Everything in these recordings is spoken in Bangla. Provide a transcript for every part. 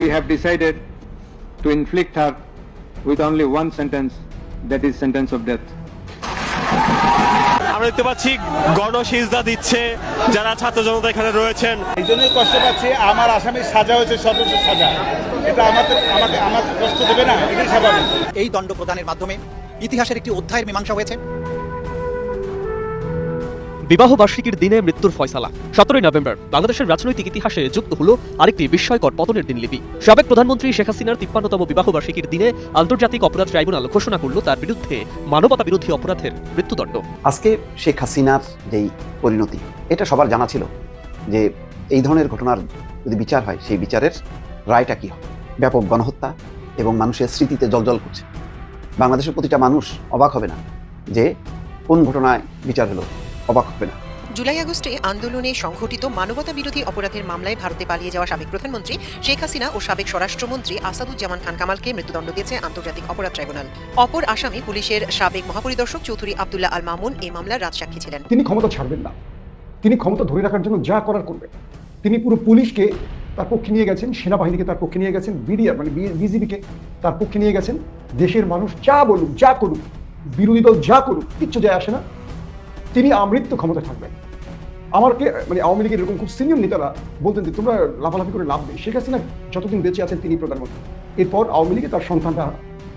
we have decided to inflict her with only one sentence, that is sentence of death. আমরা দেখতে পাচ্ছি গণসিজদা দিচ্ছে যারা ছাত্র জনতা এখানে রয়েছেন। এই জন্যই কষ্ট পাচ্ছি আমার আসামির সাজা হয়েছে সর্বোচ্চ সাজা। এটা আমাকে আমাকে আমাকে কষ্ট দেবে না এটাই স্বাভাবিক। এই দণ্ড প্রদানের মাধ্যমে ইতিহাসের একটি অধ্যায়ের মীমাংসা হয়েছে। বিবাহ বার্ষিকীর দিনে মৃত্যুর ফয়সালা। সতেরোই নভেম্বর, বাংলাদেশের রাজনৈতিক ইতিহাসে যুক্ত হল আরেকটি বিস্ময়কর পতনের দিনলিপি সাবেক প্রধানমন্ত্রী শেখ হাসিনার তিপ্পান্নতম বিবাহ বার্ষিকীর দিনে আন্তর্জাতিক অপরাধ ট্রাইব্যুনাল ঘোষণা করল তার বিরুদ্ধে মানবতা বিরোধী অপরাধের মৃত্যুদণ্ড। আজকে শেখ হাসিনার যেই পরিণতি, এটা সবার জানা ছিল যে এই ধরনের ঘটনার যদি বিচার হয়, সেই বিচারের রায়টা কী হবে? ব্যাপক গণহত্যা এবং মানুষের স্মৃতিতে জলজল করছে। বাংলাদেশের প্রতিটা মানুষ অবাক হবে না যে কোন ঘটনায় বিচার হলো। অবাক হবে না। জুলাই আগস্টে আন্দোলনে সংঘটিত মানবতা বিরোধী অপরাধের মামলায় ভারতে পালিয়ে যাওয়া সাবেক প্রধানমন্ত্রী শেখ হাসিনা ও সাবেক স্বরাষ্ট্রমন্ত্রী আসাদুজ্জামান খান কামালকে মৃত্যুদণ্ড দিয়েছে আন্তর্জাতিক অপরাধ ট্রাইব্যুনাল। অপর আসামি পুলিশের সাবেক মহাপরিদর্শক চৌধুরী আবদুল্লাহ আল মামুন এই মামলার রাজসাক্ষী ছিলেন। তিনি ক্ষমতা ছাড়বেন না। তিনি ক্ষমতা ধরে রাখার জন্য যা করার করবেন। তিনি পুরো পুলিশকে তার পক্ষে নিয়ে গেছেন সেনাবাহিনীকে তার পক্ষে নিয়ে গেছেন বিডিআর মানে বিজিবিকে তার পক্ষে নিয়ে গেছেন। দেশের মানুষ যা বলুক যা করুক বিরোধী দল যা করুক কিচ্ছু যায় আসে না। তিনি আমৃত্যু ক্ষমতা থাকবেন। আমাকে মানে আওয়ামী লীগের এরকম খুব সিনিয়র নেতারা বলতেন যে, তোমরা লাফালাফি করে লাভ নেই। শেখ হাসিনা যতদিন বেঁচে আছেন তিনি প্রধানমন্ত্রী। এরপর আওয়ামী লীগে তার সন্তানরা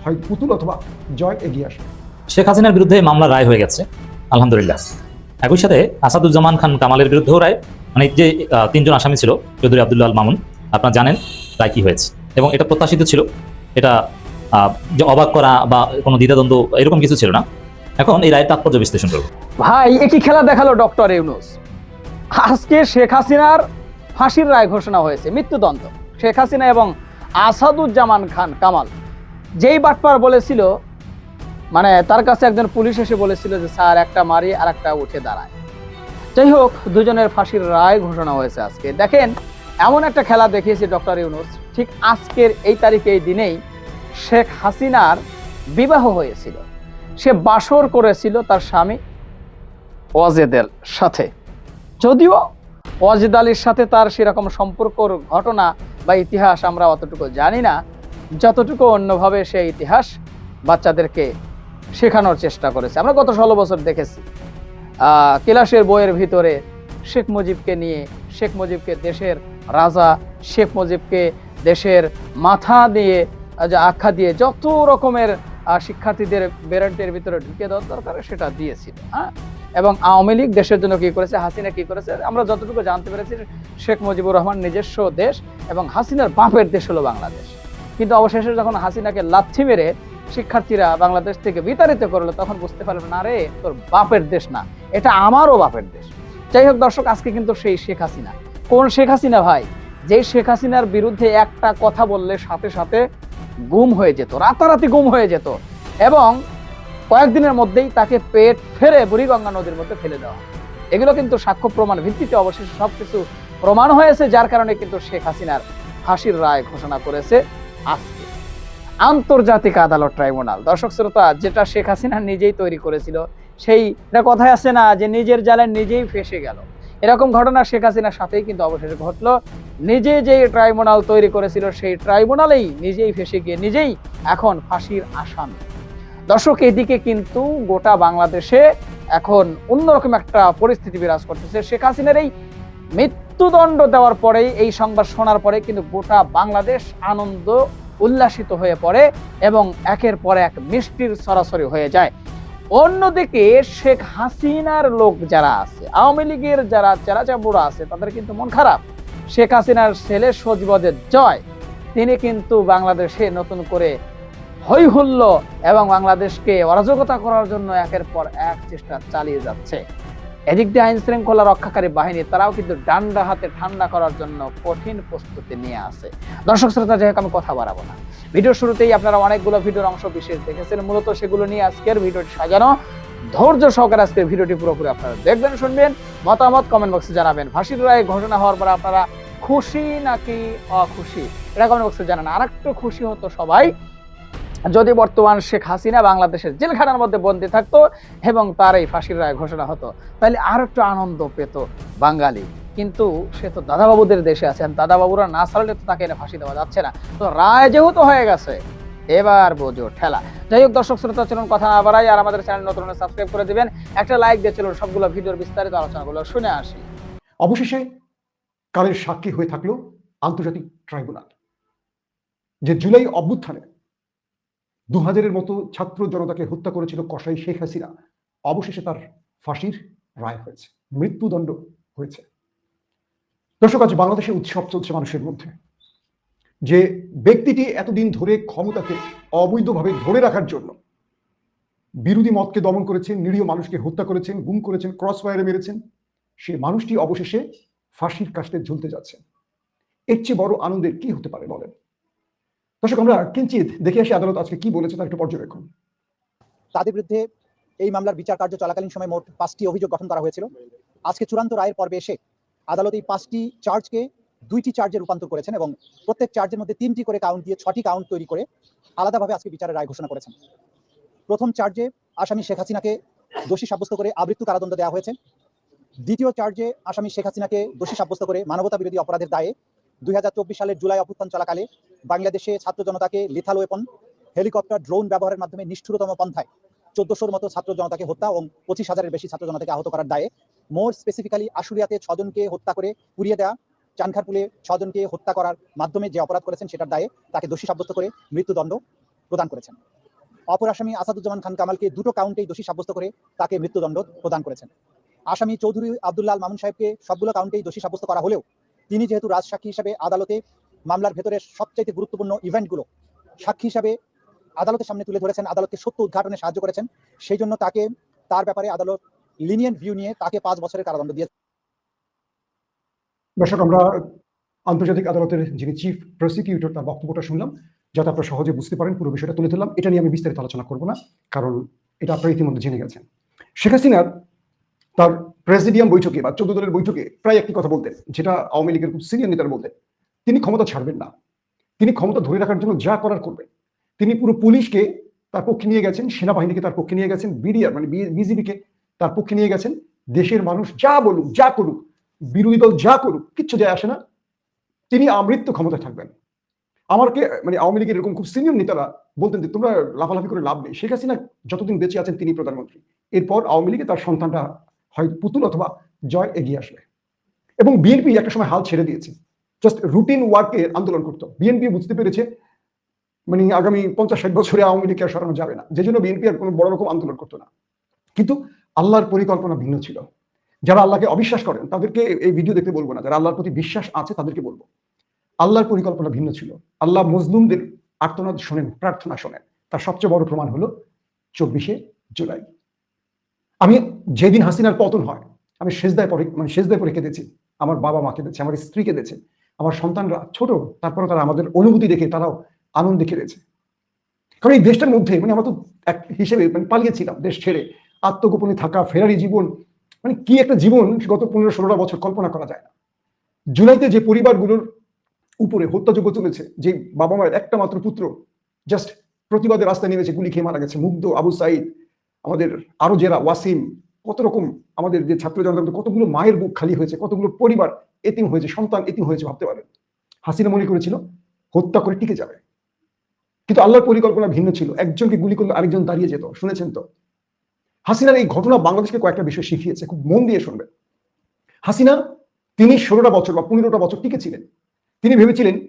হয় পুতুল অথবা জয় এগিয়ে আসবে শেখ হাসিনার বিরুদ্ধে মামলা রায় হয়ে গেছে, আলহামদুলিল্লাহ। একই সাথে আসাদুজ্জামান খান কামালের বিরুদ্ধেও রায় মানে যে তিনজন আসামি ছিল, চৌধুরী আবদুল্লাহ মামুন, আপনারা জানেন রায় কি হয়েছে। এবং এটা প্রত্যাশিত ছিল, এটা যে অবাক করা বা কোনো দ্বিধাদ্বন্দ্ব এরকম কিছু ছিল না। এখন এই রায়ের তাৎপর্য বিশ্লেষণ করব। ভাই, একই খেলা দেখাল ডক্টর ইউনুস। আজকে শেখ হাসিনার ফাঁসির রায় ঘোষণা হয়েছে, মৃত্যুদণ্ড। শেখ হাসিনা এবং আসাদুজ্জামান খান কামাল। যেই বাটপার বলেছিল মানে তার কাছে একজন পুলিশ এসে বলেছিল যে, স্যার, একটা মারি আর একটা উঠে দাঁড়ায়। যাই হোক, দুজনের ফাঁসির রায় ঘোষণা হয়েছে আজকে। দেখেন, এমন একটা খেলা দেখিয়েছে ডক্টর ইউনুস। ঠিক আজকের এই তারিখে এই দিনেই শেখ হাসিনার বিবাহ হয়েছিল। সে বাসর করেছিল তার স্বামী ওয়াজেদের সাথে। যদিও ওয়াজেদ আলীর সাথে তার সেরকম সম্পর্কর ঘটনা বা ইতিহাস আমরা অতটুকু জানি না। যতটুকু অন্যভাবে সে ইতিহাস বাচ্চাদেরকে শেখানোর চেষ্টা করেছে। আমরা গত ষোলো বছর দেখেছি। ক্লাসের বইয়ের ভিতরে শেখ মুজিবকে নিয়ে, শেখ মুজিবকে দেশের রাজা, শেখ মুজিবকে দেশের মাথা দিয়ে আখ্যা দিয়ে যত রকমের শিক্ষার্থীদের ব্রেনের ভিতরে ঢুকে দেওয়ার দরকার, সেটা দিয়েছিল হ্যাঁ? এবং আওয়ামী লীগ দেশের জন্য কি করেছে, হাসিনা কি করেছে, আমরা যতটুকু জানতে পেরেছি, শেখ মুজিবুর রহমান নিজস্ব দেশ এবং হাসিনার বাপের দেশ হলো বাংলাদেশ। কিন্তু অবশেষে যখন হাসিনাকে লাথি মেরে শিক্ষার্থীরা বাংলাদেশ থেকে বিতাড়িত করল, তখন বুঝতে পারল না রে, তোর বাপের দেশ না, এটা আমারও বাপের দেশ। যাই হোক দর্শক, আজকে কিন্তু সেই শেখ হাসিনা। কোন শেখ হাসিনা ভাই? যে শেখ হাসিনার বিরুদ্ধে একটা কথা বললে সাথে সাথে গুম হয়ে যেত, রাতারাতি গুম হয়ে যেত এবং কয়েকদিনের মধ্যেই তাকে পেট ফেরে বুড়িগঙ্গা নদীর মধ্যে ফেলে দেওয়া এগুলো কিন্তু সাক্ষ্য প্রমাণ ভিত্তিতে অবশেষে সবকিছু প্রমাণ হয়েছে, যার কারণে কিন্তু শেখ হাসিনার ফাঁসির রায় ঘোষণা করেছে আজকে। আন্তর্জাতিক আদালত ট্রাইব্যুনাল। দর্শক শ্রোতা, যেটা শেখ হাসিনা নিজেই তৈরি করেছিল, সেই কথায় আছে না যে নিজের জালে নিজেই ফেসে গেল। এরকম ঘটনা শেখ হাসিনার সাথেই কিন্তু অবশেষে ঘটলো। নিজে যে ট্রাইব্যুনাল তৈরি করেছিল, সেই ট্রাইব্যুনালেই নিজেই ফেসে গিয়ে নিজেই এখন ফাঁসির আসামি। দর্শক, এদিকে কিন্তু গোটা বাংলাদেশে এখন অন্যরকম একটা পরিস্থিতি বিরাজ করতেছে। শেখ হাসিনার এই মৃত্যুদণ্ড দেওয়ার পরেই এই সংবাদ শোনার পরে কিন্তু গোটা বাংলাদেশ আনন্দ, উল্লাসিত হয়ে পড়ে এবং একের পর এক মিষ্টির সরাসরি হয়ে যায়। অন্যদিকে শেখ হাসিনার লোক যারা আছে, আওয়ামী লীগের যারা চেরা চাবুড়া আছে, তাদের কিন্তু মন খারাপ। শেখ হাসিনার ছেলে সজীবদের জয়, তিনি কিন্তু বাংলাদেশে নতুন করে হৈহুল্ল এবং বাংলাদেশকে অরাজকতা করার জন্য একের পর এক চেষ্টা চালিয়ে যাচ্ছে। এদিক দিয়ে আইন শৃঙ্খলা রক্ষাকারী বাহিনী, তারাও কিন্তু ডান্ডা হাতে ঠান্ডা করার জন্য কঠিন প্রস্তুতি নিয়ে আসে। দর্শক শ্রোতা, যাই আমি কথা বাড়াবো না। ভিডিওর শুরুতেই আপনারা অনেকগুলো ভিডিওর অংশ বিশেষ দেখেছেন। মূলত সেগুলো নিয়ে আজকের ভিডিওটি সাজানো। ধৈর্য সহকারে আজকের ভিডিওটি পুরোপুরি আপনারা দেখবেন, শুনবেন। মতামত কমেন্ট বক্সে জানাবেন। ফাঁসির রায় ঘোষণা হওয়ার পর আপনারা খুশি নাকি অখুশি? এটা কমেন্ট বক্সে জানান। আর একটু খুশি হতো সবাই। যদি বর্তমান শেখ হাসিনা বাংলাদেশের জেলখানার মধ্যে বন্দী থাকতো এবং তার এই ফাঁসির রায় ঘোষণা হতো, তাহলে আর একটু আনন্দ পেত বাঙালি। কিন্তু সে তো দাদাবাবুদের দেশে আছেন দাদাবাবুরা না ছাড়লে তো তাকে এনে ফাঁসি দেওয়া যাচ্ছে না। তো রায় যেহেতু হয়ে গেছে, এবার বোঝো ঠেলা। যাই হোক, দর্শক শ্রোতা, চলুন কথা না বাড়াই, আর আমাদের চ্যানেল নতুন সাবস্ক্রাইব করে দিবেন। একটা লাইক দিয়ে চলুন সবগুলো ভিডিওর বিস্তারিত আলোচনাগুলো শুনে আসি। অবশেষে কালের সাক্ষী হয়ে থাকল আন্তর্জাতিক ট্রাইব্যুনাল, যে জুলাই অভ্যুত্থানে দু হাজারের মতো ছাত্র জনতাকে হত্যা করেছিল কসাই শেখ হাসিনা। অবশেষে তার ফাঁসির রায় হয়েছে, মৃত্যুদণ্ড হয়েছে। দর্শক, আজ বাংলাদেশে উৎসব চলছে মানুষের মধ্যে। যে ব্যক্তিটি এতদিন ধরে ক্ষমতাকে অবৈধভাবে ধরে রাখার জন্য বিরোধী মতকে দমন করেছেন, নিরীহ মানুষকে হত্যা করেছেন, গুম করেছেন ক্রস ফায়ারে মেরেছেন, সে মানুষটি অবশেষে ফাঁসির কাস্টে ঝুলতে যাচ্ছে। এর চেয়ে বড় আনন্দের কি হতে পারে বলেন? দর্শক, আমরা কিঞ্চিত দেখে আসি আদালত আজকে কি বলেছে তার একটু পর্যবেক্ষণ। তাদের বিরুদ্ধে এই মামলার বিচার কার্য চলাকালীন সময় মোট পাঁচটি অভিযোগ গঠন করা হয়েছিল। আজকে চূড়ান্ত রায়ের পর্বে এসে আদালত এই পাঁচটি চার্জকে দুইটি চার্জে রূপান্তর করেছেন এবং প্রত্যেক চার্জের মধ্যে তিনটি করে কাউন্ট দিয়ে ছটি কাউন্ট তৈরি করে আলাদাভাবে আজকে বিচারের রায় ঘোষণা করেছেন। প্রথম চার্জে আসামি শেখ হাসিনাকে দোষী সাব্যস্ত করে আবৃত্ত কারাদণ্ড দেওয়া হয়েছে। দ্বিতীয় চার্জে আসামি শেখ হাসিনাকে দোষী সাব্যস্ত করে মানবতা বিরোধী অপরাধের দায়ে দুই হাজার চব্বিশ সালের জুলাই অভ্যুত্থান চলাকালে বাংলাদেশে ছাত্র জনতাকে লিথাল ওয়েপন হেলিকপ্টার ড্রোন ব্যবহারের মাধ্যমে নিষ্ঠুরতম পন্থায় চোদ্দশোর মতো ছাত্র জনতাকে হত্যা এবং পঁচিশ হাজারের বেশি ছাত্র জনতাকে আহত করার দায়ে মোর স্পেসিফিক্যালি আশুরিয়াতে ছজনকে হত্যা করে পুড়িয়ে দেওয়া চানখারপুলে ছজনকে হত্যা করার মাধ্যমে যে অপরাধ করেছেন সেটার দায়ে তাকে দোষী সাব্যস্ত করে মৃত্যুদণ্ড প্রদান করেছেন। অপর আসামি আসাদুজ্জামান খান কামালকে দুটো কাউন্টেই দোষী সাব্যস্ত করে তাকে মৃত্যুদণ্ড প্রদান করেছেন। আসামি চৌধুরী আব্দুল্লাহ মামুন সাহেবকে সবগুলো কাউন্টেই দোষী সাব্যস্ত করা হলেও তিনি যেহেতু রাজসাক্ষী হিসেবে আদালতে মামলার ভেতরের সবচাইতে গুরুত্বপূর্ণ ইভেন্টগুলো সাক্ষী হিসাবে আদালতের সামনে তুলে ধরেছেন, আদালতকে সত্য উদ্ঘাটনে সাহায্য করেছেন, সেই জন্য তাকে তার ব্যাপারে আদালত লিনিয়েন্ট ভিউ নিয়ে তাকে পাঁচ বছরের কারাদণ্ড দিয়েছে দর্শক, আমরা আন্তর্জাতিক আদালতের যিনি চিফ প্রসিকিউটর তার বক্তব্যটা শুনলাম যাতে আপনারা সহজে বুঝতে পারেন, পুরো বিষয়টা তুলে ধরলাম। এটা নিয়ে আমি বিস্তারিত আলোচনা করব না, কারণ এটা আপনারা ইতিমধ্যে জেনে গেছেন। শেখ হাসিনার তার প্রেসিডিয়াম বৈঠকে বা চোদ্দ দলের বৈঠকে প্রায় একটি কথা বলতেন, যেটা আওয়ামী লীগের খুব সিনিয়র নেতারা বলতেন। তিনি ক্ষমতা ছাড়বেন না। তিনি ক্ষমতা ধরে রাখার জন্য যা করার করবেন। তিনি পুরো পুলিশকে তার পক্ষে নিয়ে গেছেন, সেনাবাহিনীকে তার পক্ষে নিয়ে গেছেন, বিডিআর মানে বিজিবিকে তার পক্ষে নিয়ে গেছেন। দেশের মানুষ যা বলুক, যা করুক, বিরোধী দল যা করুক, কিচ্ছু যায় আসে না। তিনি আমৃত্যু ক্ষমতা থাকবেন। আমাকে মানে আওয়ামী লীগের এরকম খুব সিনিয়র নেতারা বলতেন যে, তোমরা লাফালাফি করে লাভ নেই। শেখ হাসিনা যতদিন বেঁচে আছেন, তিনি প্রধানমন্ত্রী। এরপর আওয়ামী লীগে তার সন্তানরা হয় পুতুল অথবা জয় এগিয়ে আসবে। এবং বিএনপি একটা সময় হাল ছেড়ে দিয়েছে। জাস্ট রুটিন ওয়ার্কে আন্দোলন করতো। বিএনপি বুঝতে পেরেছে মানে আগামী পঞ্চাশ ষাট বছরে আওয়ামী লীগকে সরানো যাবে না। যে জন্য বিএনপি আর কোনো বড় রকম আন্দোলন করতো না। কিন্তু আল্লাহর পরিকল্পনা ভিন্ন ছিল। যারা আল্লাহকে অবিশ্বাস করেন, তাদেরকে এই ভিডিও দেখতে বলব না। যারা আল্লাহর প্রতি বিশ্বাস আছে, তাদেরকে বলব। আল্লাহর পরিকল্পনা ভিন্ন ছিল। আল্লাহ মজলুমদের আর্তনাদ শোনেন, প্রার্থনা শোনেন। তার সবচেয়ে বড় প্রমাণ হলো চব্বিশে জুলাই। আমি যেদিন হাসিনার পতন হয়, আমি সেজদায় পরে মানে সেজদায় পরে কেঁদেছি। আমার বাবা মা কেঁদেছে, আমার স্ত্রী কেঁদেছে, আমার সন্তানরা ছোট তারপরে তারা আমাদের অনুভূতি দেখে তারাও আনন্দে কেঁদেছে। কারণ এই দেশটার মধ্যে মানে আমরা তো এক হিসেবে মানে পালিয়েছিলাম দেশ ছেড়ে, আত্মগোপনে থাকা, ফেরারি জীবন মানে কি একটা জীবন গত পনেরো ষোলোটা বছর কল্পনা করা যায় না। জুলাইতে যে পরিবারগুলোর উপরে হত্যাযোগ্য চলেছে, যে বাবা মায়ের একটা মাত্র পুত্র জাস্ট প্রতিবাদের রাস্তায় নেমেছে, গুলি খেয়ে মারা গেছে, মুগ্ধ আবু সাইদ আমাদের আরও যারা ওয়াসিম, কত রকম আমাদের যে ছাত্র জনতা, কতগুলো মায়ের বুক খালি হয়েছে, কতগুলো পরিবার এতিম হয়েছে, সন্তান এতিম হয়েছে ভাবতে পারেন। হাসিনা মনে করেছিল, হত্যা করে টিকে যাবে। কিন্তু আল্লাহর পরিকল্পনা ভিন্ন ছিল। একজনকে গুলি করলে আরেকজন দাঁড়িয়ে যেত, শুনেছেন তো? হাসিনার এই ঘটনা বাংলাদেশকে কয়েকটা বিষয় শিখিয়েছে, খুব মন দিয়ে শুনবেন। হাসিনা, তিনি ষোলোটা বছর বা পনেরোটা বছর টিকে ছিলেন। তিনি ভেবেছিলেন,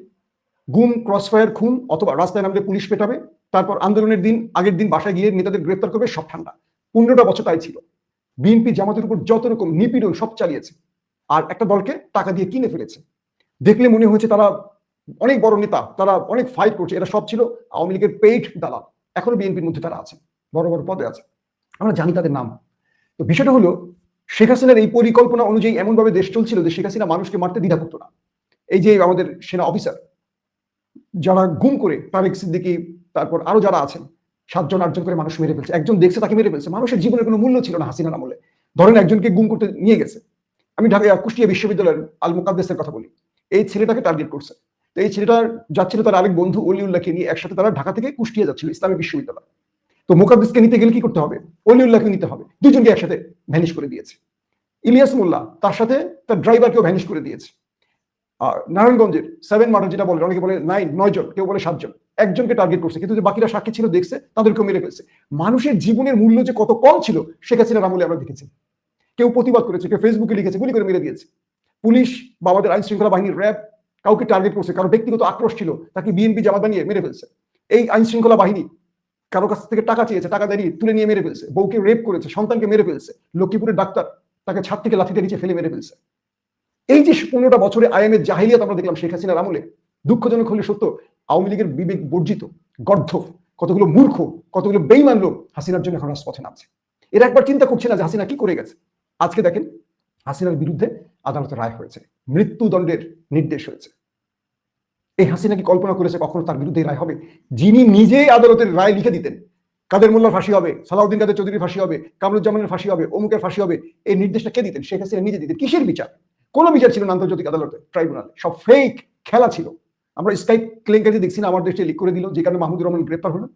গুম, ক্রসফায়ার, খুন অথবা রাস্তায় নামলে পুলিশ পেটাবে তারপর আন্দোলনের দিন, আগের দিন বাসায় গিয়ে নেতাদের গ্রেপ্তার করবে, সব ঠান্ডা। পনেরোটা বছর তাই ছিল। বিএনপি জামাতের উপর যত রকম নিপীড়ন, সব চালিয়েছে। আর একটা দলকে টাকা দিয়ে কিনে ফেলেছে। দেখলে মনে হয়েছে তারা অনেক বড় নেতা, তারা অনেক ফাইট করছে, এরা সব ছিল আওয়ামী লীগের পেইড দালাল। এখনও বিএনপির মধ্যে তারা আছে, বড় বড় পদে আছে। আমরা জানি তাদের নাম। তো বিষয়টা হলো, শেখ হাসিনার এই পরিকল্পনা অনুযায়ী এমনভাবে দেশ চলছিল যে শেখ হাসিনা মানুষকে মারতে দ্বিধা করতো না। এই যে আমাদের সেনা অফিসার যারা গুম করে তারেক সিদ্দিকি তারপর আরও যারা আছেন, সাতজন, আটজন করে মানুষ মেরে ফেলছে। একজন দেখছে তাকে মেরে ফেলছে। মানুষের জীবনের কোনো মূল্য ছিল না হাসিনার আমলে। ধরেন একজনকে গুম করতে নিয়ে গেছে। আমি ঢাকা, কুষ্টিয়া বিশ্ববিদ্যালয়ের আল মুকাদ্দেসের কথা বলি। এই ছেলেটাকে টার্গেট করছে। তো এই ছেলেটা যাচ্ছিল তার আরেক বন্ধু অলিউল্লাহকে নিয়ে একসাথে তারা ঢাকা থেকে কুষ্টিয়া যাচ্ছিল, ইসলামী বিশ্ববিদ্যালয়। তো মুকাদ্দেসকে নিতে গেলে কি করতে হবে? অলিউল্লাহকে নিতে হবে। দুজনকে একসাথে ভ্যানিশ করে দিয়েছে। ইলিয়াস মোল্লা তার সাথে তার ড্রাইভারকেও ভ্যানিশ করে দিয়েছে। আর নারায়ণগঞ্জের সেভেন মার্টার যেটা বলে, অনেকে বলে নাইন নয় জন, কেউ বলে সাতজন। একজনকে টার্গেট করছে, কিন্তু যে বাকিরা সাক্ষী ছিল, দেখছে, তাদেরকেও মেরে ফেলছে। মানুষের জীবনের মূল্য যে কত কম ছিল, শেখ হাসিনার আমলে আমরা দেখেছি। কেউ প্রতিবাদ করেছে, কেউ ফেসবুকে লিখেছে, গুলি করে মেরে দিয়েছে। পুলিশ বা আমাদের আইন শৃঙ্খলা বাহিনীর র্যাব কাউকে টার্গেট করছে, কারও ব্যক্তিগত আক্রোশ ছিল, তাকে বিএনপি জামাত বানিয়ে মেরে ফেলছে। এই আইন শৃঙ্খলা বাহিনী কারও কাছ থেকে টাকা চেয়েছে, টাকা দাঁড়িয়ে তুলে নিয়ে মেরে ফেলছে। বউকে রেপ করেছে, সন্তানকে মেরে ফেলছে। লক্ষ্মীপুরের ডাক্তার তাকে ছাদ থেকে লাথিতে নিচে ফেলে মেরে ফেলছে। এই যে পনেরোটা বছরে আইএমের জাহিলিয়াত আমরা দেখলাম শেখ হাসিনার আমলে, দুঃখজনক হলে সত্য, আওয়ামী লীগের বিবেক বর্জিত গর্ধব কতগুলো মূর্খ, কতগুলো বেইমান লোক হাসিনার জন্য এখন রাজপথে নামছে। এরা একবার চিন্তা করছে না যে হাসিনা কি করে গেছে। আজকে দেখেন, হাসিনার বিরুদ্ধে আদালতে রায় হয়েছে, মৃত্যুদণ্ডের নির্দেশ হয়েছে। এই হাসিনা কি কল্পনা করেছে কখনো তার বিরুদ্ধে রায় হবে? যিনি নিজেই আদালতের রায় লিখে দিতেন, কাদের মোল্লার ফাঁসি হবে, সালাউদ্দিন কাদের চৌধুরীর ফাঁসি হবে, কামরুজ্জামানের ফাঁসি হবে, অমুকের ফাঁসি হবে, এই নির্দেশটা কে দিতেন? শেখ হাসিনা নিজে দিতেন। কিসের বিচার? কোনো বিচার ছিল না আন্তর্জাতিক আদালতে, ট্রাইব্যুনালে। সব ফেক খেলা ছিল। আমরা স্কাইপ কেলেঙ্কারি দেখছি না, আমার দেশে লিক করে দিল, যে কারণে মাহমুদুর রহমান গ্রেপ্তার হলেন।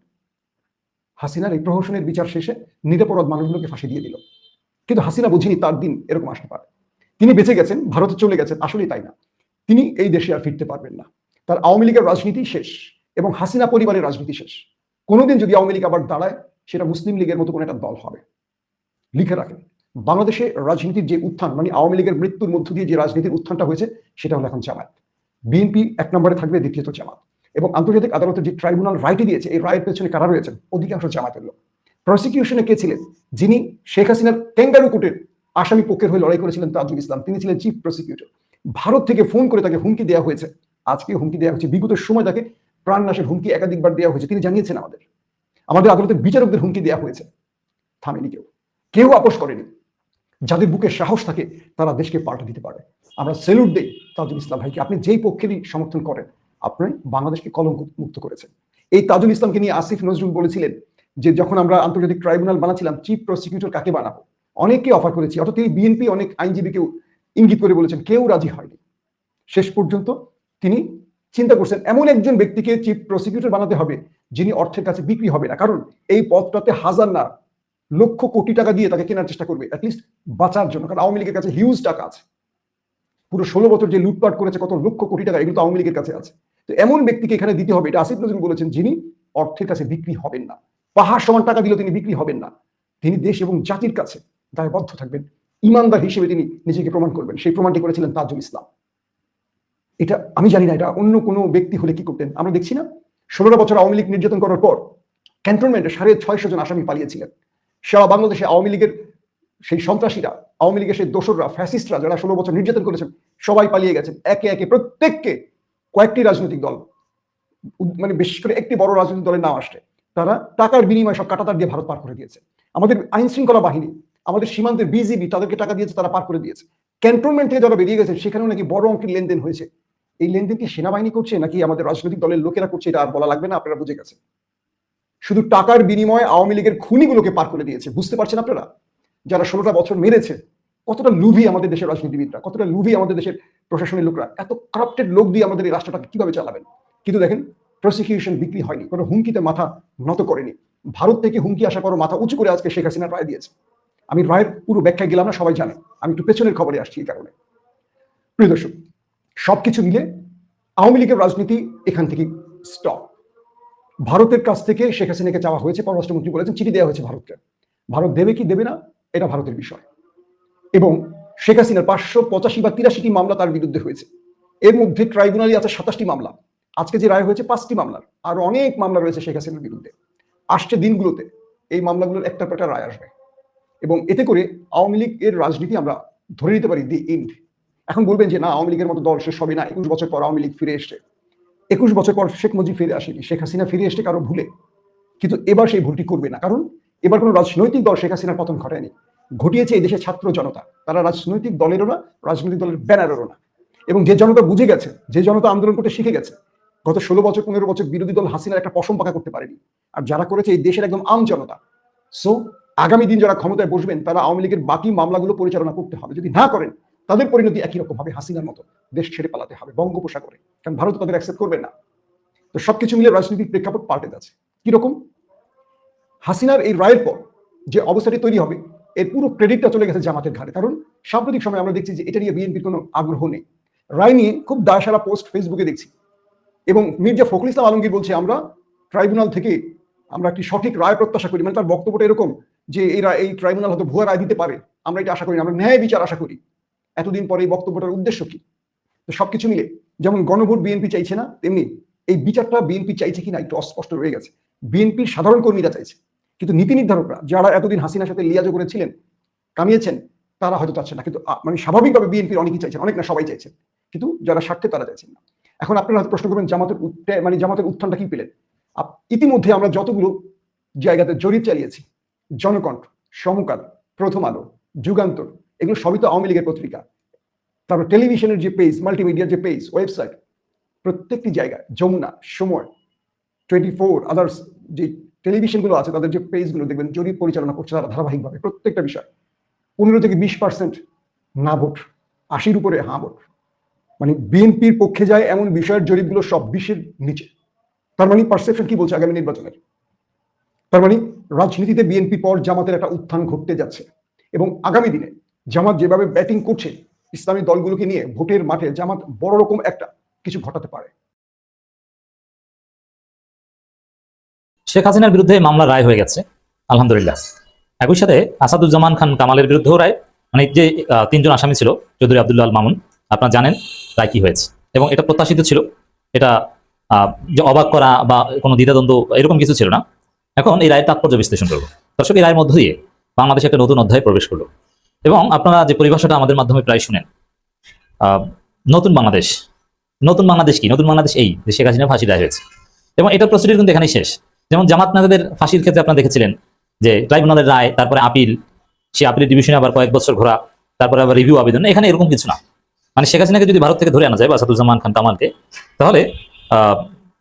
হাসিনার এই প্রহসনের বিচার শেষে নিরপরাধ মানুষগুলোকে ফাঁসি দিয়ে দিল। কিন্তু হাসিনা বুঝিনি তার দিন এরকম আসতে পারে। তিনি বেঁচে গেছেন, ভারতে চলে গেছেন, আসলেই তাই না। তিনি এই দেশে আর ফিরতে পারবেন না। তার আওয়ামী লীগের রাজনীতি শেষ এবং হাসিনা পরিবারের রাজনীতি শেষ। কোনোদিন যদি আওয়ামী লীগ আবার দাঁড়ায়, সেটা মুসলিম লীগের মতো কোনো একটা দল হবে। লিখে রাখেন। বাংলাদেশে রাজনীতির যে উত্থান মানে আওয়ামী লীগের মৃত্যুর মধ্য দিয়ে যে রাজনীতির উত্থানটা হয়েছে সেটা হলো এখন জামাত। বিএনপি এক নম্বরে থাকবে, দ্বিতীয়ত জামাত। এবং আন্তর্জাতিক আদালতের যে ট্রাইব্যুনাল রায়টি দিয়েছে, এই রায়ের পেছনে কারা রয়েছেন? অধিকাংশ জামাতের লোক। প্রসিকিউশনে কে ছিলেন? যিনি শেখ হাসিনার ক্যাঙ্গারু কোর্টের আসামি পক্ষের হয়ে লড়াই করেছিলেন তাজুল ইসলাম। তিনি ছিলেন চিফ প্রসিকিউটর। ভারত থেকে ফোন করে তাকে হুমকি দেওয়া হয়েছে। আজকে হুমকি দেওয়া হয়েছে। বিগত সময় তাকে প্রাণনাশের হুমকি একাধিকবার দেওয়া হয়েছে। তিনি জানিয়েছেন আমাদের। আমাদের আদালতের বিচারকদের হুমকি দেওয়া হয়েছে। থামেনি কেউ। কেউ আপোষ করেনি। যাদের বুকে সাহস থাকে, তারা দেশকে পাল্টে দিতে পারে। আমরা সেলুট দেই তাজুল ইসলাম ভাইকে। আপনি যেই পক্ষেরই সমর্থন করেন, আপনি বাংলাদেশকে কলঙ্ক মুক্ত করেছেন। এই তাজুল ইসলামকে নিয়ে আসিফ নজরুল বলেছিলেন যে, যখন আমরা আন্তর্জাতিক ট্রাইব্যুনাল বানাচ্ছিলাম চিফ প্রসিকিউটর কাকে বানাবো? অনেককে অফার করেছি। অর্থাৎ তিনি বিএনপি অনেক আইনজীবীকেও ইঙ্গিত করে বলেছেন, কেউ রাজি হয়নি। শেষ পর্যন্ত তিনি চিন্তা করছেন, এমন একজন ব্যক্তিকে চিফ প্রসিকিউটর বানাতে হবে যিনি অর্থের কাছে বিক্রি হবে না। কারণ এই পদটাতে হাজার না লক্ষ কোটি টাকা দিয়ে তাকে কেনার চেষ্টা করবে অ্যাটলিস্ট বাঁচার জন্য, কারণ আওয়ামী লীগের কাছে হিউজ টাকা আছে। পুরো ষোলো বছর যে লুটপাট করেছে, কত লক্ষ কোটি টাকা, এগুলো তো আওয়ামী লীগের কাছে আছে। তো এমন ব্যক্তিকে এখানে দিতে হবে, এটা আসিফ নজরুল বলেছেন, যিনি অর্থের কাছে বিক্রি হবেন না। পাহাড় সমান টাকা দিলেও তিনি বিক্রি হবেন না। তিনি দেশ এবং জাতির কাছে দায়বদ্ধ থাকবেন। ইমানদার হিসেবে তিনি নিজেকে প্রমাণ করবেন। সেই প্রমাণটি করেছিলেন তাজুল ইসলাম। এটা আমি জানি না, এটা অন্য কোনো ব্যক্তি হলে কি করতেন? আমরা দেখছি না। ষোলোটা বছর আওয়ামী লীগ নির্যাতন করার পর ক্যান্টনমেন্টে সাড়ে ছয়শো জন আসামি পালিয়েছিলেন। সারা বাংলাদেশে আওয়ামী লীগের সেই সন্ত্রাসীরা, আওয়ামী লীগের সেই দোসররা, ফ্যাসিস্টরা যারা ষোলো বছর নির্যাতন করেছেন, সবাই পালিয়ে গেছেন, একে একে প্রত্যেককে কয়েকটি রাজনৈতিক দল মানে বিশেষ করে একটি বড় রাজনৈতিক দলের নাম আসছে তারা টাকার বিনিময়ে সব কাটাতার দিয়ে ভারত পার করে দিয়েছে। আমাদের আইন শৃঙ্খলা বাহিনী, আমাদের সীমান্তের বিজিবি তাদেরকে টাকা দিয়েছে, তারা পার করে দিয়েছে। ক্যান্টনমেন্ট থেকে যারা বেরিয়ে গেছে, সেখানেও নাকি বড় অঙ্কের লেনদেন হয়েছে। এই লেনদেন কি সেনাবাহিনী করছে, নাকি আমাদের রাজনৈতিক দলের লোকেরা করছে, এটা আর বলা লাগবে না, আপনারা বুঝে গেছেন। শুধু টাকার বিনিময়ে আওয়ামী লীগের খুনিগুলোকে পার করে দিয়েছে। বুঝতে পারছেন আপনারা? যারা ষোলোটা বছর মেরেছে, কতটা লুভি আমাদের দেশের রাজনীতিবিদরা, কতটা লুভি আমাদের দেশের প্রশাসনের লোকরা, এত কারাপ্টেড লোক দিয়ে আমাদের এই রাষ্ট্রটাকে কীভাবে চালাবেন? কিন্তু দেখেন প্রসিকিউশন বিক্রি হয়নি, কোনো হুমকিতে মাথা নত করেনি। ভারত থেকে হুমকি আসার পর মাথা উঁচু করে আজকে শেখ হাসিনা রায় দিয়েছে। আমি রায়ের পুরো ব্যাখ্যায় গেলাম না, সবাই জানে। আমি একটু পেছনের খবরে আসছি এই কারণে। প্রিয় দর্শক, সবকিছু মিলে আওয়ামী লীগের রাজনীতি এখান থেকে স্টপ ভারতের কাছ থেকে শেখ হাসিনাকে চাওয়া হয়েছে, পররাষ্ট্রমন্ত্রী বলেছেন, চিঠি দেওয়া হয়েছে ভারতকে। ভারত দেবে কি দেবে না, এটা ভারতের বিষয়। এবং শেখ হাসিনার পাঁচশো পঁচাশি বা তিরাশিটি মামলা তার বিরুদ্ধে হয়েছে। এর মধ্যে ট্রাইব্যুনালে আছে সাতাশটি মামলা। আজকে যে রায় হয়েছে, পাঁচটি মামলার। আর অনেক মামলা রয়েছে শেখ হাসিনার বিরুদ্ধে। আসছে দিনগুলোতে এই মামলাগুলোর একটা পর রায় আসবে। এবং এতে করে আওয়ামী লীগের রাজনীতি আমরা ধরে নিতে পারি দি ইন্ড এখন বলবেন যে না, আওয়ামী লীগের মতো দল শেষ হবে না, একুশ বছর পর আওয়ামী লীগ ফিরে এসছে। একুশ বছর পর শেখ মুজিব ফিরে আসেনি। শেখ হাসিনা ফিরে এসছে কারও ভুলে। কিন্তু এবার সেই ভুলটি করবে না। কারণ এবার কোনো রাজনৈতিক দল শেখ হাসিনার পতন ঘটায়নি ঘটিয়েছে এই দেশের ছাত্র জনতা। তারা রাজনৈতিক দলেরও না, রাজনৈতিক দলের ব্যানারেরও না। এবং যে জনতা বুঝে গেছে, যে জনতা আন্দোলন করতে শিখে গেছে, গত ষোলো বছর, পনেরো বছর বিরোধী দল হাসিনার একটা পশম পাকা করতে পারেনি। আর যারা করেছে এই দেশের একদম আম জনতা। সো আগামী দিন যারা ক্ষমতায় বসবেন, তারা আওয়ামী লীগের বাকি মামলাগুলো পরিচালনা করতে হবে। যদি না করেন তাদের পরিণতি একই রকম হবে হাসিনার মতো। দেশ ছেড়ে পালাতে হবে বঙ্গোপসাগরে। কারণ ভারত তাদের অ্যাকসেপ্ট করবে না। তো সবকিছু মিলে রাজনৈতিক প্রেক্ষাপট পাল্টে যাচ্ছে। কীরকম? হাসিনার এই রায়ের পর যে অবস্থাটি তৈরি হবে, এর পুরো ক্রেডিটটা চলে গেছে জামাতের ঘাড়ে। কারণ সাম্প্রতিক সময় আমরা দেখছি যে এটা নিয়ে বিএনপির কোনো আগ্রহ নেই। রায় নিয়ে খুব দায়সারা পোস্ট ফেসবুকে দেখছি। এবং মির্জা ফখরুল ইসলাম আলমগীর বলছে, আমরা ট্রাইব্যুনাল থেকে আমরা একটি সঠিক রায় প্রত্যাশা করি। মানে তার বক্তব্যটা এরকম যে এই রায়- এই ট্রাইব্যুনাল হয়তো ভুয়া রায় দিতে পারে। আমরা এটা আশা করি আমরা ন্যায় বিচার আশা করি। এতদিন পরে এই বক্তব্যটার উদ্দেশ্য কি? তো সবকিছু মিলে, যেমন গণভোট বিএনপি চাইছে না, তেমনি এই বিচারটা বিএনপি চাইছে কিনা একটু অস্পষ্ট রয়ে গেছে। বিএনপির সাধারণ কর্মীরা চাইছে, কিন্তু নীতি নির্ধারকরা যারা এতদিন হাসিনার সাথে লিয়াজো করেছিলেন, কামিয়েছেন, তারা হয়তো চাচ্ছেন না। কিন্তু মানে স্বাভাবিকভাবে বিএনপির অনেকেই চাইছেন, অনেক না, সবাই চাইছেন কিন্তু যারা স্বার্থে তারা চাইছেন না। এখন আপনারা হয়তো প্রশ্ন করবেন, জামাতের মানে জামাতের উত্থানটা কি পেলেন? ইতিমধ্যে আমরা যতগুলো জায়গাতে জরিপ চালিয়েছি, জনকণ্ঠ, সমকাল, প্রথম আলো, যুগান্তর এগুলো সবই তো আওয়ামী লীগের পত্রিকা। তারপর টেলিভিশনের যে পেজ মাল্টিমিডিয়ার যে পেজ ওয়েবসাইট প্রত্যেকটি জায়গায়, যমুনা সময় টোয়েন্টি ফোর আদার্স যে টেলিভিশনগুলো আছে, তাদের যে পেজগুলো দেখবেন, জরিপ পরিচালনা করছে তারা ধারাবাহিকভাবে প্রত্যেকটা বিষয়। পনেরো থেকে বিশ পার্সেন্ট না ভোট, আশির উপরে হ্যাঁ ভোট। মানে বিএনপির পক্ষে যায় এমন বিষয়ের জরিপগুলো সব বিশের নিচে। তার মানে পারসেপশন কি বলছে আগামী নির্বাচনের? তার মানে রাজনীতিতে বিএনপি পর জামাতের একটা উত্থান ঘটতে যাচ্ছে। এবং আগামী দিনে জামাত যেভাবে ব্যাটিং করছে, ইসলামী দলগুলোকে নিয়ে ভোটের মাঠে জামাত বড় রকম একটা কিছু ঘটাতে পারে। শেখ হাসিনার বিরুদ্ধে মামলা রায় হয়ে গেছে, আলহামদুলিল্লাহ। একই সাথে আসাদুজ্জামান খান কামালের বিরুদ্ধেও রায় মানে যে তিনজন আসামি ছিল, চৌধুরী আবদুল্লাহ মামুন, আপনারা জানেন রায় কি হয়েছে। এবং এটা প্রত্যাশিত ছিল, এটা যে অবাক করা বা কোনো দ্বিধাদ্বন্দ্ব এরকম কিছু ছিল না। এখন এই রায়ের তাৎপর্য বিশ্লেষণ করব। দর্শক, এই রায়ের মধ্য দিয়ে বাংলাদেশ একটা নতুন অধ্যায়ে প্রবেশ করল। এবং আপনারা যে পরিভাষাটা আমাদের মাধ্যমে প্রায় শুনেন নতুন বাংলাদেশ নতুন বাংলাদেশ কি? নতুন বাংলাদেশ এই যে শেখ হাসিনা ফাঁসি দেওয়া হয়েছে। এবং এটার প্রসিডিউর কিন্তু এখানেই শেষ। যেমন জামাত নাজাদের ফাঁসির ক্ষেত্রে আপনারা দেখেছিলেন যে ট্রাইব্যুনালের রায়, তারপরে আপিল সে আপিলের ডিভিশনে আবার কয়েক বছর ঘোরা, তারপরে আবার রিভিউ আবেদন, এখানে এরকম কিছু না। মানে শেখ হাসিনাকে যদি ভারত থেকে ধরে আনা যায় বা আসাদুজ্জামান খান কামালকে, তাহলে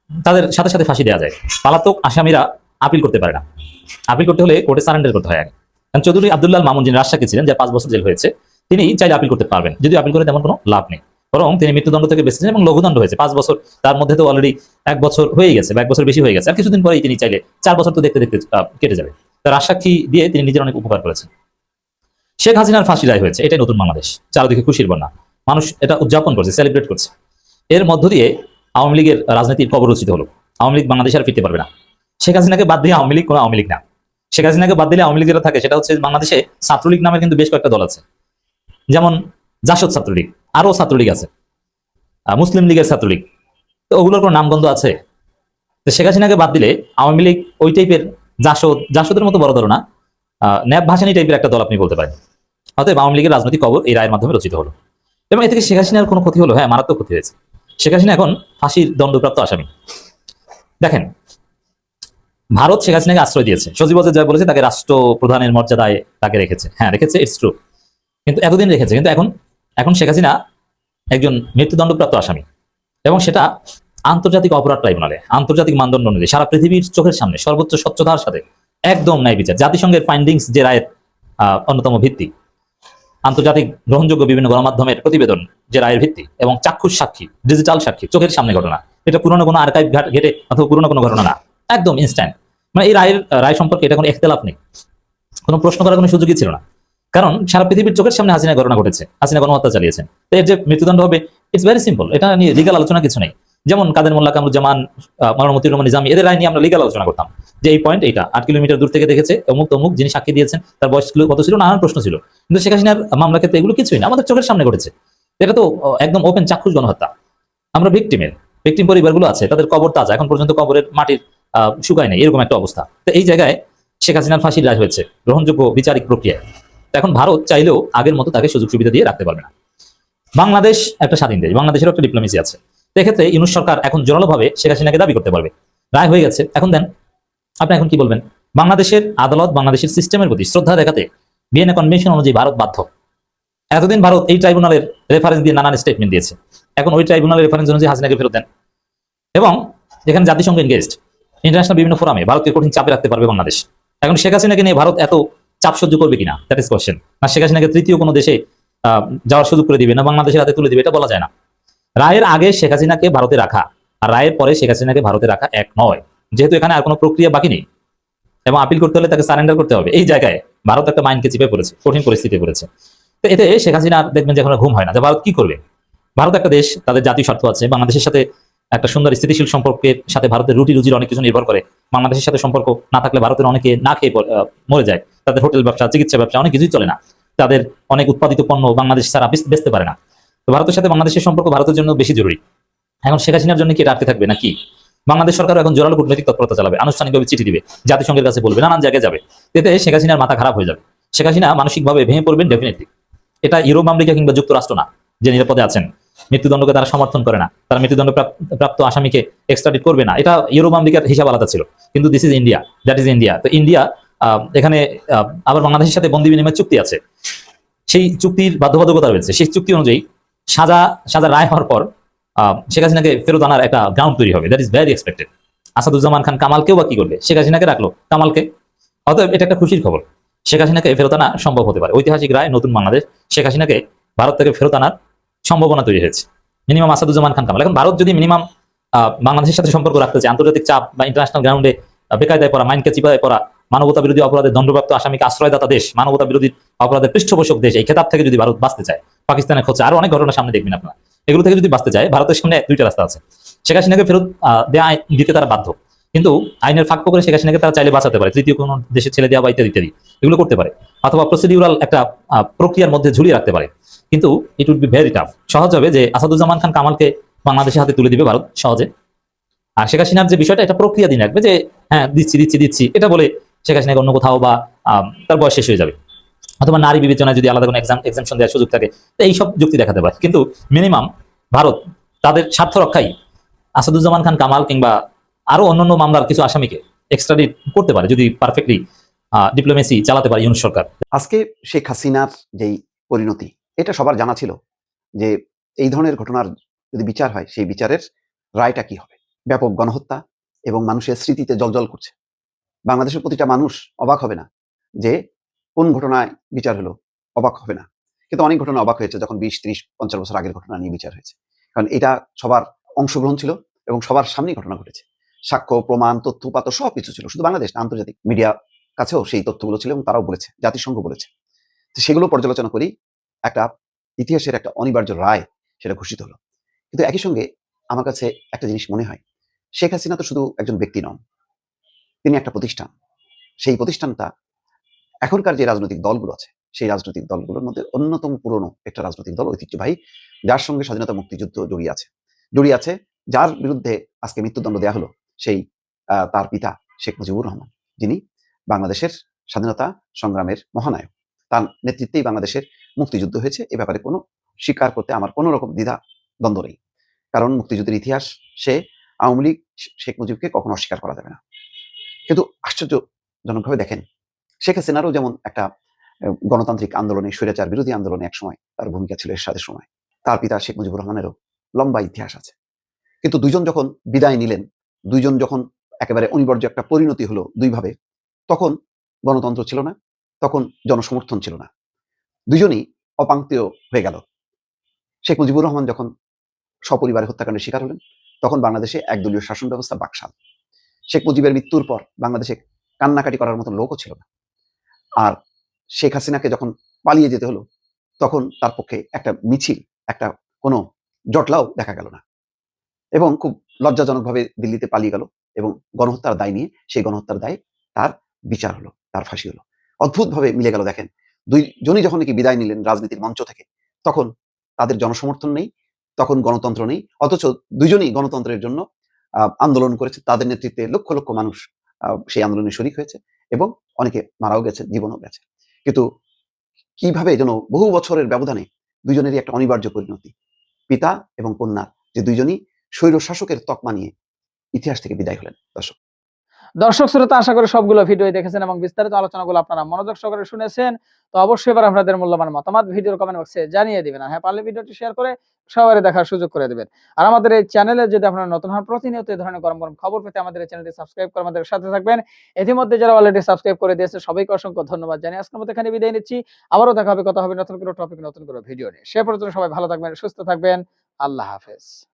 তাদের সাথে সাথে ফাঁসি দেওয়া যায়। পালাতক আসামিরা আপিল করতে পারে না। আপিল করতে হলে কোর্টে সারেন্ডার করতে হয় আগে। কারণ চৌধুরী আব্দুল্লাহ মামুন যিনি রাজশাহী ছিলেন, যার পাঁচ বছর জেল হয়েছে, তিনি চাইলে আপিল করতে পারবেন। যদি আপিল করে তেমন কোনো লাভ নেই। বরং তিনি মৃত্যুদণ্ড থেকে বেঁচেছেন এবং লঘুদণ্ড হয়েছে। পাঁচ বছর, তার মধ্যে তো অলরেডি এক বছর হয়ে গেছে বা এক বছর বেশি হয়ে গেছে। আর কিছুদিন পরেই তিনি চাইলে চার বছর তো দেখতে দেখতে কেটে যাবে। তার রাজসাক্ষী দিয়ে তিনি নিজের অনেক উপকার করেছেন। শেখ হাসিনার ফাঁসি রায় হয়েছে। এটাই নতুন বাংলাদেশ। চারদিকে খুশির বন্যা। মানুষ এটা উদযাপন করছে সেলিব্রেট করছে। এর মধ্য দিয়ে আওয়ামী লীগের রাজনীতির কবর রচিত হলো। আওয়ামী লীগ বাংলাদেশ আর ফিরতে পারবে না। শেখ হাসিনাকে বাদ দিয়ে আওয়ামী লীগ কোনো আওয়ামী লীগ না। শেখ হাসিনাকে বাদ দিলে আওয়ামী লীগ যেটা থাকে সেটা হচ্ছে বাংলাদেশে ছাত্রলীগ নামের কিন্তু বেশ কয়েকটা দল আছে। যেমন জাসদ ছাত্রলীগ আরও ছাত্রলীগ আছে। মুসলিম লীগের ছাত্রলীগ। তো ওগুলোর কোনো নামগন্ধ আছে? তো শেখ হাসিনাকে বাদ দিলে আওয়ামী লীগ ওই টাইপের জাসদ জাসদের মতো বড় দল না আহ, ন্যাব ভাসানি টাইপের একটা দল আপনি বলতে পারেন। অতএব আওয়ামী লীগের রাজনৈতিক কবর এই রায়ের মাধ্যমে রচিত হলো। এবং এ থেকে শেখ হাসিনার কোনো ক্ষতি হলো? হ্যাঁ মারাত্মক ক্ষতি হয়েছে। শেখ হাসিনা এখন ফাঁসির দণ্ডপ্রাপ্ত আসামি। দেখেন ভারত শেখ হাসিনাকে আশ্রয় দিয়েছে। সজীব যা বলেছে, তাকে রাষ্ট্র প্রধানের মর্যাদায় তাকে রেখেছে। হ্যাঁ রেখেছে ইটস ট্রু কিন্তু এতদিন রেখেছে, কিন্তু এখন এখন শেখ হাসিনা একজন মৃত্যুদণ্ডপ্রাপ্ত আসামি। এবং সেটা আন্তর্জাতিক অপরাধ ট্রাইব্যুনালে, আন্তর্জাতিক মানদণ্ড অনুযায়ী, সারা পৃথিবীর চোখের সামনে সর্বোচ্চ স্বচ্ছতার সাথে একদম ন্যায় বিচার। জাতিসংঘের ফাইন্ডিংস যে রায়ের অন্যতম ভিত্তি, আন্তর্জাতিক গ্রহণযোগ্য বিভিন্ন গণমাধ্যমের প্রতিবেদন যে রায়ের ভিত্তি, এবং চাক্ষুষ সাক্ষী ডিজিটাল সাক্ষী, চোখের সামনে ঘটনা। এটা পুরনো কোনো আর্কাইভ ঘাট ঘেটে অথবা পুরনো কোনো ঘটনা না। একদম ইনস্ট্যান্ট মানে এই রায়ের রায় সম্পর্কে এটা কোনো একতলাপ নেই। কোনো প্রশ্ন করার কোনো সুযোগই ছিল না। কারণ সারা পৃথিবীর চোখের সামনে হাসিনা ঘটনা ঘটেছে। হাসিনা গণহত্যা চালিয়েছেন। তো এর যে মৃত্যুদণ্ড হবে ইটস ভেরি সিম্পল এটা নিয়ে লিগাল আলোচনা কিছু নেই। যেমন কাদের মোল্লা কামরুজ্জামান মতিউর রহমান নিজামী, এদের রায় নিয়ে আমরা লিগাল আলোচনা করতাম। যে এই পয়েন্ট এইটা, আট কিলোমিটার দূর থেকে দেখেছে, অমুক তমুক যিনি সাক্ষী দিয়েছেন, তার বয়স কত ছিল, নানান প্রশ্ন ছিল। কিন্তু শেখ হাসিনার মামলা ক্ষেত্রে এগুলো কিছুই না। আমাদের চোখের সামনে ঘটেছে। এটা তো একদম ওপেন চাক্ষুষ গণহত্যা। আমরা ভিক্টিমের ভিক্টিম পরিবারগুলো আছে, তাদের কবর তাজা। এখন পর্যন্ত কবরের মাটির শুকায় নেই, এরকম একটা অবস্থা। তো এই জায়গায় শেখ হাসিনার ফাঁসির রায় হয়েছে, গ্রহণযোগ্য বিচারিক প্রক্রিয়ায়। এখন ভারত চাইলেও আগের মতো তাকে সুযোগ সুবিধা দিয়ে রাখতে পারবে না। বাংলাদেশ একটা স্বাধীন দেশ, বাংলাদেশেরও একটা ডিপ্লোমেসি আছে। তো এক্ষেত্রে ইউনুস সরকার এখন জোরালোভাবে শেখ হাসিনাকে দাবি করতে পারবে। রায় হয়ে গেছে। এখন দেন, আপনি এখন কি বলবেন? বাংলাদেশের আদালত, বাংলাদেশের সিস্টেমের প্রতি শ্রদ্ধা দেখাতে বিএনএ কনভেনশন অনুযায়ী ভারত বাধ্য। এতদিন ভারত এই ট্রাইব্যুনালের রেফারেন্স দিয়ে নানান স্টেটমেন্ট দিয়েছে। এখন ওই ট্রাইব্যুনালের রেফারেন্স অনুযায়ী হাসিনাকে ফেরত দেন। এবং যেখানে জাতিসংঘ এনগেজড ইন্টারন্যাশনাল বিভিন্ন ফোরামে ভারতকে কঠিন চাপে রাখতে পারবে বাংলাদেশ। এখন শেখ হাসিনাকে নিয়ে ভারত এত চাপ সহ্য করবে কিনা? দ্যাট ইস কোয়েশ্চেন না, শেখ হাসিনাকে তৃতীয় কোনো দেশে যাওয়ার সুযোগ করে দিবে না, বাংলাদেশের হাতে তুলে দিবে, এটা বলা যায় না। রায়ের আগে শেখ হাসিনাকে ভারতে রাখা আর রায়ের পরে শেখ হাসিনাকে ভারতে রাখা এক নয়। যেহেতু এখানে আর কোনো প্রক্রিয়া বাকি নেই এবং আপিল করতে হলে তাকে সারেন্ডার করতে হবে। এই জায়গায় ভারত একটা মাইন্ডকে চিপে পড়েছে, কঠিন পরিস্থিতি পড়েছে। তো এতে শেখ হাসিনার দেখবেন যে এখন ঘুম হয় না। যে ভারত কি করবে? ভারত একটা দেশ, তাদের জাতীয় স্বার্থ আছে, বাংলাদেশের সাথে একটা সুন্দর স্থিতিশীল সম্পর্কের সাথে ভারতের রুটি রুজির অনেক কিছু নির্ভর করে। বাংলাদেশের সাথে সম্পর্ক না থাকলে ভারতের অনেকে না খেয়ে মরে যায়। তাদের হোটেল ব্যবসা, চিকিৎসা ব্যবসা অনেক কিছুই চলে না। তাদের অনেক উৎপাদিত পণ্য বাংলাদেশ ছাড়া বেচ- বেচতে পারে না। তো ভারতের সাথে বাংলাদেশের সম্পর্ক ভারতের জন্য বেশি জরুরি। এখন শেখ হাসিনার জন্য কি আটকে থাকবে নাকি? বাংলাদেশ সরকার এখন জোরালো কূটনৈতিক তৎপরতা চালাবে, আনুষ্ঠানিকভাবে চিঠি দিবে, জাতিসংঘের কাছে বলবে, নানান জায়গায় যাবে। এতে শেখ হাসিনার মাথা খারাপ হয়ে যাবে। শেখ হাসিনা মানসিকভাবে ভেঙে পড়বেন ডেফিনেটলি এটা ইউরোপ, আমেরিকা কিংবা যুক্তরাষ্ট্র না। যে নিরাপদে আছেন। মৃত্যুদণ্ডকে তারা সমর্থন করে না। তারা মৃত্যুদণ্ড প্রাপ্ত আসামিকে এক্সট্রাডিট করবে না। এটা ইউরোপ আমেরিকার হিসাব আলাদা ছিল। কিন্তু this is India that is India তো ইন্ডিয়া এখানে আবার বাংলাদেশের সাথে বন্দি বিনিময় চুক্তি আছে। সেই চুক্তির বাধ্যবাধকতা রয়েছে। সেই চুক্তি অনুযায়ী সাজা সাজা রায় হওয়ার পর শেখ হাসিনাকে ফেরত আনার একটা গ্রাউন্ড তৈরি হবে। That is very expected Asaduzzaman Khan কামালকেও বা কি করবে? শেখ হাসিনাকে রাখল কামালকে। অতএব এটা একটা খুশির খবর। শেখ হাসিনাকে ফেরত আনা সম্ভব হতে পারে। ঐতিহাসিক রায়, নতুন বাংলাদেশ। শেখ হাসিনাকে ভারত থেকে ফেরত আনার সম্ভাবনা তৈরি হয়েছে। মিনিমাম আসাদুজ্জামান খান কামাল। এখন ভারত যদি মিনিমাম বাংলাদেশের সাথে সম্পর্ক রাখতে চায়, আন্তর্জাতিক চাপ বা ইন্টারন্যাশনাল গ্রাউন্ডে বেকায়দায় পড়া, মাইনকে চিপায় পড়া মানবতা বিরোধী অপরাধে দণ্ডপ্রাপ্ত আসামিকে আশ্রয়দাতা দেশ মানবতা বিরোধী অপরাধের পৃষ্ঠপোষক দেশ, এই খেতাব থেকে যদি ভারত বাঁচতে চায়, পাকিস্তানের খোঁজে আরও অনেক ঘটনা সামনে দেখবেন আপনারা। এগুলো থেকে যদি বাঁচতে চায়, ভারতের সামনে দুইটা রাস্তা আছে। শেখ হাসিনাকে ফেরত দেয়া দিতে তারা বাধ্য। কিন্তু আইনের ফাঁক করে শেখ হাসিনাকে তারা চাইলে বাঁচাতে পারে। তৃতীয় কোনো দেশে ছেলে দেওয়া বা ইত্যাদি ইত্যাদি, এগুলো করতে পারে। অথবা প্রসিডিউরাল একটা প্রক্রিয়ার মধ্যে ঝুলিয়ে রাখতে পারে। কিন্তু it would be very tough সহজ হবে যে আসাদুজ্জামান খান কামালকে বাংলাদেশের হাতে তুলে দিবে ভারত, সহজে। আর শেখ হাসিনার যে বিষয়টা, এটা প্রক্রিয়া দিন রাখবে যে হ্যাঁ দিচ্ছি দিচ্ছি দিচ্ছি, এটা বলে শেখ হাসিনাকে অন্য কোথাও বা তার বয়স শেষ হয়ে যাবে। অথবা নারী বিবেচনায় যদি আলাদা কোনো এক্সাম এক্সামশন দেওয়ার সুযোগ থাকে, তো এইসব যুক্তি দেখাতে পারে। কিন্তু মিনিমাম ভারত তাদের স্বার্থ রক্ষাই আসাদুজ্জামান খান কামাল কিংবা আরও অন্যান্য মামলার কিছু আসামিকে এক্সট্রাডিট করতে পারে, যদি পারফেক্টলি ডিপ্লোমেসি চালাতে পারে ইউনুস সরকার। আজকে শেখ হাসিনার যেই পরিণতি এটা সবার জানা ছিল যে এই ধরনের ঘটনার যদি বিচার হয়, সেই বিচারের রায়টা কি হবে? ব্যাপক গণহত্যা এবং মানুষের স্মৃতিতে জলজল করছে। বাংলাদেশের প্রতিটা মানুষ অবাক হবে না যে কোন ঘটনায় বিচার হলো, অবাক হবে না। কিন্তু অনেক ঘটনা অবাক হয়েছে যখন বিশ, ত্রিশ, পঞ্চাশ বছর আগের ঘটনা নিয়ে বিচার হয়েছে। কারণ এটা সবার অংশগ্রহণ ছিল এবং সবার সামনেই ঘটনা ঘটেছে। সাক্ষ্য, প্রমাণ, তথ্য সব কিছু ছিল। শুধু বাংলাদেশ না, আন্তর্জাতিক মিডিয়া কাছেও সেই তথ্যগুলো ছিল এবং তারাও বলেছে, জাতিসংঘ বলেছে। সেগুলো পর্যালোচনা করি। একটা ইতিহাসের একটা অনিবার্য রায় সেটা ঘোষিত হলো। কিন্তু একই সঙ্গে আমার কাছে একটা জিনিস মনে হয়, শেখ হাসিনা তো শুধু একজন ব্যক্তি নন, তিনি একটা প্রতিষ্ঠান। সেই প্রতিষ্ঠানটা এখনকার যে রাজনৈতিক দলগুলো আছে, সেই রাজনৈতিক দলগুলোর মধ্যে অন্যতম পুরনো একটা রাজনৈতিক দল ঐতিহ্যবাহী, যার সঙ্গে স্বাধীনতা মুক্তিযুদ্ধ জড়িয়ে আছে। জড়িয়ে আছে, যার বিরুদ্ধে আজকে মৃত্যুদণ্ড দেওয়া হলো সেই তার পিতা শেখ মুজিবুর রহমান। যিনি বাংলাদেশের স্বাধীনতা সংগ্রামের মহানায়ক। তার নেতৃত্বেই বাংলাদেশের মুক্তিযুদ্ধ হয়েছে, এ ব্যাপারে কোনো স্বীকার করতে আমার কোনো রকম দ্বিধা, দ্বন্দ্ব নেই। কারণ মুক্তিযুদ্ধের ইতিহাস, সে আওয়ামী লীগ শেখ মুজিবকে কখনো অস্বীকার করা যাবে না। কিন্তু আশ্চর্যজনকভাবে দেখেন, শেখ হাসিনারও যেমন একটা গণতান্ত্রিক আন্দোলনে, স্বৈরাচার বিরোধী আন্দোলনে এক সময় তার ভূমিকা ছিল এরশাদের সময়। তার পিতা শেখ মুজিবুর রহমানেরও লম্বা ইতিহাস আছে। কিন্তু দুইজন যখন বিদায় নিলেন, দুইজন যখন একেবারে অনিবার্য একটা পরিণতি হলো দুইভাবে, তখন গণতন্ত্র ছিল না, তখন জনসমর্থন ছিল না। দুজনই অপাঙ্ক্তীয় হয়ে গেল। শেখ মুজিবুর রহমান যখন সপরিবারে হত্যাকাণ্ডের শিকার হলেন, তখন বাংলাদেশে একদলীয় শাসন ব্যবস্থা বাকশাল। শেখ মুজিবের মৃত্যুর পর বাংলাদেশে কান্নাকাটি করার মতন লোকও ছিল না। আর শেখ হাসিনাকে যখন পালিয়ে যেতে হলো, তখন তার পক্ষে একটা মিছিল, একটা কোনো জটলাও দেখা গেল না। এবং খুব লজ্জাজনকভাবে দিল্লিতে পালিয়ে গেল এবং গণহত্যার দায় নিয়ে সেই গণহত্যার দায়ে তার বিচার হলো, তার ফাঁসি হলো। অদ্ভুতভাবে মিলে গেল, দেখেন। দুইজনই যখন নাকি বিদায় নিলেন রাজনীতির মঞ্চ থেকে, তখন তাদের জনসমর্থন নেই, তখন গণতন্ত্র নেই, অথচ দুইজনই গণতন্ত্রের জন্য আন্দোলন করেছে, তাদের নেতৃত্বে লক্ষ লক্ষ মানুষ সেই আন্দোলনে শরিক হয়েছে এবং অনেকে মারাও গেছে, জীবনও গেছে। কিন্তু কীভাবে যেন বহু বছরের ব্যবধানে দুইজনেরই একটা অনিবার্য পরিণতি, পিতা এবং কন্যা, যে দুইজনই স্বৈর শাসকের তকমা নিয়ে ইতিহাস থেকে বিদায় হলেন, দর্শক। দর্শক শ্রোতা, আশা করি সবগুলো ভিডিও দেখেছেন এবং বিস্তারিত আলোচনাগুলো আপনারা মনোযোগ সহকারে শুনেছেন। তো অবশ্যই এবার আপনাদের মূল্যবান মতামত ভিডিওর কমেন্ট বক্সে জানিয়ে দিবেন। আর হ্যাঁ পারলে ভিডিওটি শেয়ার করে সবারই দেখার সুযোগ করে দিবেন। আর আমাদের এই চ্যানেলে যদি আপনারা নতুন হন, প্রতিনিয়ত এই ধরনের গরম গরম খবর পেতে আমাদের চ্যানেলটি সাবস্ক্রাইব করে আমাদের সাথে থাকবেন। ইতিমধ্যে যারা অলরেডি সাবস্ক্রাইব করে দিয়েছে, সবাইকে অসংখ্য ধন্যবাদ জানিয়ে আজকের মতো এখানে বিদায় নিচ্ছি। আবারও দেখা হবে, কথা হবে নতুন কোনো টপিক নতুন কোনো ভিডিও নিয়ে। সে পর্যন্ত সবাই ভালো থাকবেন, সুস্থ থাকবেন। আল্লাহ হাফেজ।